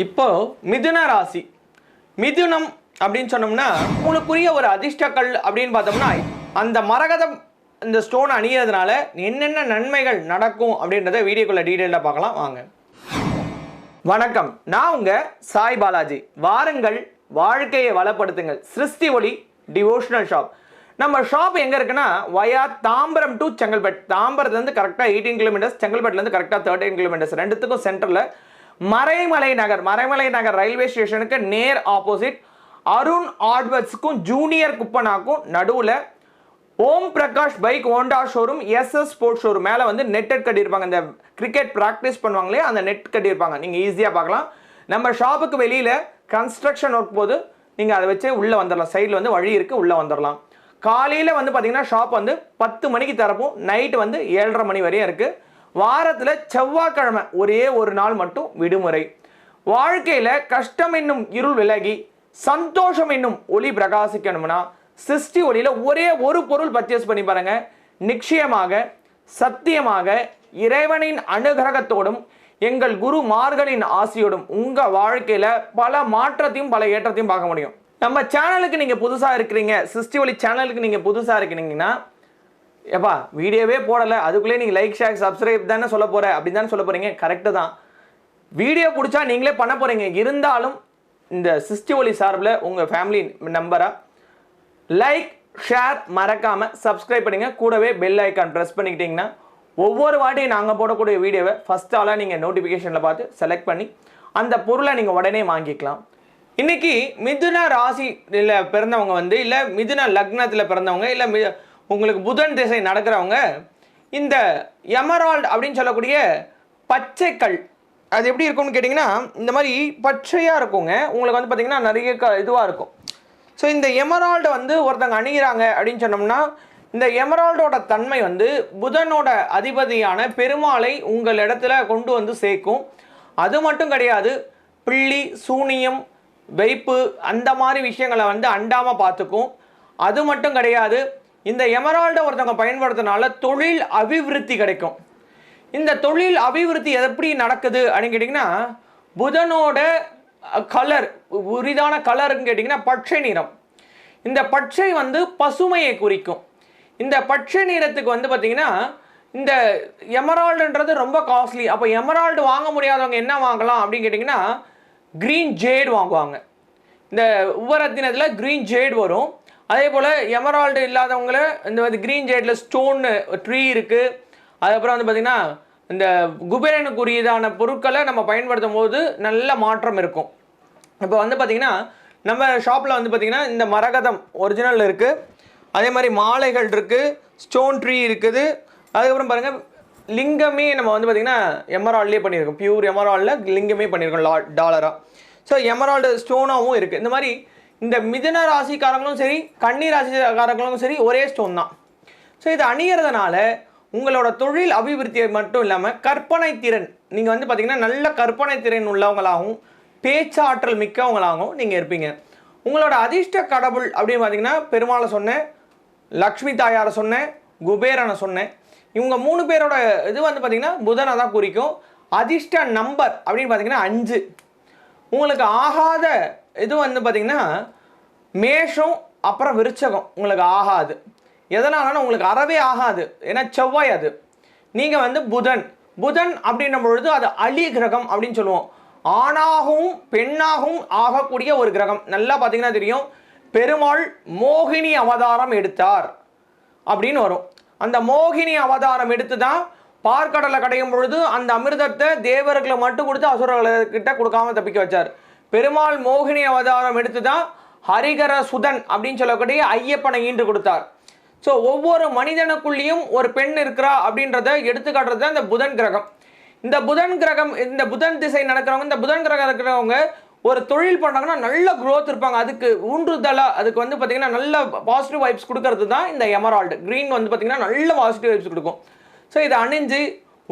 இப்போ மிதுன ராசி. மிதுனம் அப்படின்னு சொன்னோம்னா உங்களுக்குரிய ஒரு அதிர்ஷ்டக்கல் அப்படின்னு பார்த்தோம்னா அந்த மரகதம் இந்த ஸ்டோன் அணியறதுனால என்னென்ன நன்மைகள் நடக்கும் அப்படின்றத வீடியோக்குள்ள டீட்டெயிலாக பார்க்கலாம். வாங்க. வணக்கம். நான் உங்க சாய் பாலாஜி. வாருங்கள் வாழ்க்கையை வளப்படுத்துங்கள். சிருஷ்டி ஒளி டிவோஷனல் ஷாப் நம்ம ஷாப் எங்கே இருக்குன்னா வயா தாம்பரம் டு செங்கல்பட் தாம்பரத்துலேருந்து கரெக்டாக எயிட்டீன் கிலோமீட்டர்ஸ் செங்கல்பட்டுலேருந்து கரெக்டாக தேர்ட்டீன் கிலோமீட்டர்ஸ் ரெண்டுத்துக்கும் சென்டரில் மறைமலை நகர் மறைமலை நகர் ரயில்வே ஸ்டேஷனுக்கு நேர் ஆப்போசிட் அருண் ஆட்வர்ட்ஸுக்கும் ஜூனியர் குப்பனாக்கும் நடுவில் Om Prakash bike Honda showroom SS sports showroom. மேலே வந்து நெட் கட்டியிருப்பாங்க. இந்த கிரிக்கெட் ப்ராக்டிஸ் பண்ணுவாங்களே அந்த நெட் கட்டியிருப்பாங்க. நீங்கள் ஈஸியாக பார்க்கலாம். நம்ம ஷாப்புக்கு வெளியில் கன்ஸ்ட்ரக்ஷன் ஒர்க் போது நீங்கள் அதை வச்சு உள்ளே வந்துடலாம் சைடில் வந்து வழி இருக்குது உள்ளே வந்துடலாம் காலையில் வந்து பார்த்தீங்கன்னா ஷாப் வந்து பத்து மணிக்கு திறப்போம். நைட்டு வந்து ஏழரை மணி வரையும் இருக்குது வாரத்தில் செவ்வாய்க்கிழமை ஒரே ஒரு நாள் மட்டும் விடுமுறை. வாழ்க்கையில் கஷ்டம் என்னும் இருள் விலகி சந்தோஷம் என்னும் ஒளி பிரகாசிக்கணும்னா சிருஷ்டி ஒளியில் ஒரே ஒரு பொருள் பர்ச்சேஸ் பண்ணி பாருங்க. நிச்சயமாக சத்தியமாக இறைவனின் அனுகிரகத்தோடும் எங்கள் குரு மார்களின் ஆசையோடும் உங்கள் வாழ்க்கையில் பல மாற்றத்தையும் பல ஏற்றத்தையும் பார்க்க முடியும். நம்ம சேனலுக்கு நீங்கள் புதுசாக இருக்கிறீங்க சிருஷ்டி ஒளி சேனலுக்கு நீங்கள் புதுசாக இருக்கிறீங்கன்னா ஏப்பா வீடியோவே போடலை. அதுக்குள்ளே நீங்கள் லைக் ஷேர் சப்ஸ்கிரைப் தானே சொல்ல போகிற அப்படின்னு தானே சொல்ல போகிறீங்க கரெக்டு தான். வீடியோ பிடிச்சா நீங்களே பண்ண போகிறீங்க இருந்தாலும் இந்த சிஸ்டி ஒலி சார்பில் உங்கள் ஃபேமிலி நம்பராக லைக் ஷேர் மறக்காமல் சப்ஸ்கிரைப் பண்ணுங்கள் கூடவே பெல் ஐக்கான் ப்ரெஸ் பண்ணிக்கிட்டிங்கன்னா ஒவ்வொரு வாட்டியும் நாங்கள் போடக்கூடிய வீடியோவை ஃபஸ்ட் ஆளாக நீங்கள் நோட்டிஃபிகேஷனில் பார்த்து செலக்ட் பண்ணி அந்த பொருளை நீங்கள் உடனே வாங்கிக்கலாம். இன்றைக்கி மிதுன ராசியில் பிறந்தவங்க வந்து இல்லை மிதுன லக்னத்தில் பிறந்தவங்க இல்லை மி உங்களுக்கு புதன் திசை நடக்கிறவங்க இந்த எமரால்டு அப்படின்னு சொல்லக்கூடிய பச்சைக்கல் அது எப்படி இருக்கும்னு கேட்டிங்கன்னா இந்த மாதிரி பச்சையாக இருக்குங்க. உங்களுக்கு வந்து பார்த்திங்கன்னா நிறைய க இதுவாக இருக்கும். ஸோ இந்த எமரால்டு வந்து ஒருத்தங்க அணிகிறாங்க அப்படின்னு சொன்னோம்னா இந்த எமரால்டோட தன்மை வந்து புதனோட அதிபதியான பெருமாளை உங்கள் இடத்துல கொண்டு வந்து சேர்க்கும். அது மட்டும் கிடையாது பிள்ளி சூனியம் வைப்பு அந்த மாதிரி விஷயங்களை வந்து அண்டாமல் பார்த்துக்கும். அது மட்டும் கிடையாது இந்த எமரால்டை ஒருத்தவங்க பயன்படுத்தினால தொழில் அபிவிருத்தி கிடைக்கும். இந்த தொழில் அபிவிருத்தி எப்படி நடக்குது அப்படின்னு கேட்டிங்கன்னா புதனோட கலர் உரிதான கலருன்னு கேட்டிங்கன்னா பச்சை நிறம். இந்த பச்சை வந்து பசுமையை குறிக்கும். இந்த பச்சை நிறத்துக்கு வந்து பார்த்திங்கன்னா இந்த எமரால்டுன்றது ரொம்ப காஸ்ட்லி. அப்போ எமரால்டு வாங்க முடியாதவங்க என்ன வாங்கலாம் அப்படின்னு கேட்டிங்கன்னா க்ரீன் ஜேட் வாங்குவாங்க. இந்த உபரத்தினத்தில் க்ரீன் ஜேட் வரும். அதே போல் எமரால்டு இல்லாதவங்கள இந்த வந்து க்ரீன் ஜேடில் ஸ்டோன் ட்ரீ இருக்குது அதுக்கப்புறம் வந்து பார்த்திங்கன்னா இந்த குபேரனுக்குரியதான பொருட்களை நம்ம பயன்படுத்தும் போது நல்ல மாற்றம் இருக்கும். இப்போ வந்து பார்த்திங்கன்னா நம்ம ஷாப்பில் வந்து பார்த்திங்கன்னா இந்த மரகதம் ஒரிஜினல் இருக்குது அதே மாதிரி மாலைகள் இருக்குது ஸ்டோன் ட்ரீ இருக்குது. அதுக்கப்புறம் பாருங்கள் லிங்கமே நம்ம வந்து பார்த்திங்கன்னா எமரால்ட்லேயே பண்ணியிருக்கோம். பியூர் எமரால்டில் லிங்கமே பண்ணியிருக்கோம் லா டாலராக ஸோ எமரால்டு ஸ்டோனாகவும் இருக்குது இந்த மாதிரி இந்த மிதன ராசிக்காரங்களும் சரி கன்னி ராசிக்காரங்களும் சரி ஒரே ஸ்டோன் தான். ஸோ இது அணியறதுனால உங்களோட தொழில் அபிவிருத்தியை மட்டும் இல்லாமல் கற்பனை திறன் நீங்கள் வந்து பார்த்தீங்கன்னா நல்ல கற்பனை திறன் உள்ளவங்களாகவும் பேச்சாற்றல் மிக்கவங்களாகவும் நீங்கள் இருப்பீங்க. உங்களோட அதிர்ஷ்ட கடவுள் அப்படின்னு பார்த்தீங்கன்னா பெருமாளை சொன்னேன் லக்ஷ்மி தாயாரை சொன்னேன் குபேரனை சொன்னேன். இவங்க மூணு பேரோட இது வந்து பார்த்தீங்கன்னா புதனை தான் குறிக்கும். அதிர்ஷ்ட நம்பர் அப்படின்னு பார்த்தீங்கன்னா அஞ்சு. உங்களுக்கு ஆகாத இது வந்து பார்த்திங்கன்னா மேஷம் அப்புறம் விருச்சகம். உங்களுக்கு ஆகாது. எதனாலனா உங்களுக்கு அறவே ஆகாது. ஏன்னா செவ்வாய் அது. நீங்கள் வந்து புதன். புதன் அப்படின்னும் பொழுது அது அலி கிரகம் அப்படின்னு சொல்லுவோம். ஆணாகவும் பெண்ணாகவும் ஆகக்கூடிய ஒரு கிரகம். நல்லா பார்த்தீங்கன்னா தெரியும். பெருமாள் மோகினி அவதாரம் எடுத்தார் அப்படின்னு வரும். அந்த மோகினி அவதாரம் எடுத்து தான் பார்க்கடலை கடையும் பொழுது அந்த அமிர்தத்தை தேவர்களை மட்டும் கொடுத்து அசுரர்கிட்ட கொடுக்காம தப்பிக்க வச்சார். பெருமாள் மோகினி அவதாரம் எடுத்து தான் ஹரிகர சுதன் அப்படின்னு சொல்லக்கூடிய ஐயப்பனை ஈன்று கொடுத்தார். ஸோ ஒவ்வொரு மனிதனுக்குள்ளேயும் ஒரு பெண் இருக்கிறா அப்படின்றத எடுத்துக்காட்டுறது தான் இந்த புதன் கிரகம். இந்த புதன் கிரகம் இந்த புதன் திசை நடக்கிறவங்க இந்த புதன் கிரகம் இருக்கிறவங்க ஒரு தொழில் பண்ணுறாங்கன்னா நல்ல க்ரோத் இருப்பாங்க. அதுக்கு ஊன்றுதலாக அதுக்கு வந்து பார்த்திங்கன்னா நல்ல பாசிட்டிவ் வைப்ஸ் கொடுக்கறது தான் இந்த எமரால்டு க்ரீன் வந்து பார்த்திங்கன்னா நல்ல பாசிட்டிவ் வைப்ஸ் கொடுக்கும். ஸோ இதை அணிஞ்சு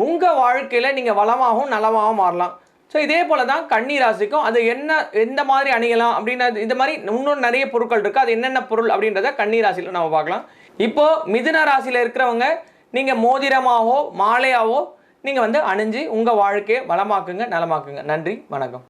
உங்கள் வாழ்க்கையில் நீங்கள் வளமாகவும் நலமாகவும் மாறலாம். ஸோ இதே போல தான் கன்னி ராசிக்கும் அது என்ன எந்த மாதிரி அணியலாம் அப்படின்றது இந்த மாதிரி இன்னும் நிறைய பொருட்கள் இருக்குது அது என்னென்ன பொருள் அப்படின்றத கன்னி ராசியில் நம்ம பார்க்கலாம். இப்போது மிதுன ராசியில் இருக்கிறவங்க நீங்கள் மோதிரமாகவோ மாலையாவோ நீங்கள் வந்து அணிஞ்சு உங்கள் வாழ்க்கையை வளமாக்குங்க நலமாக்குங்க. நன்றி வணக்கம்.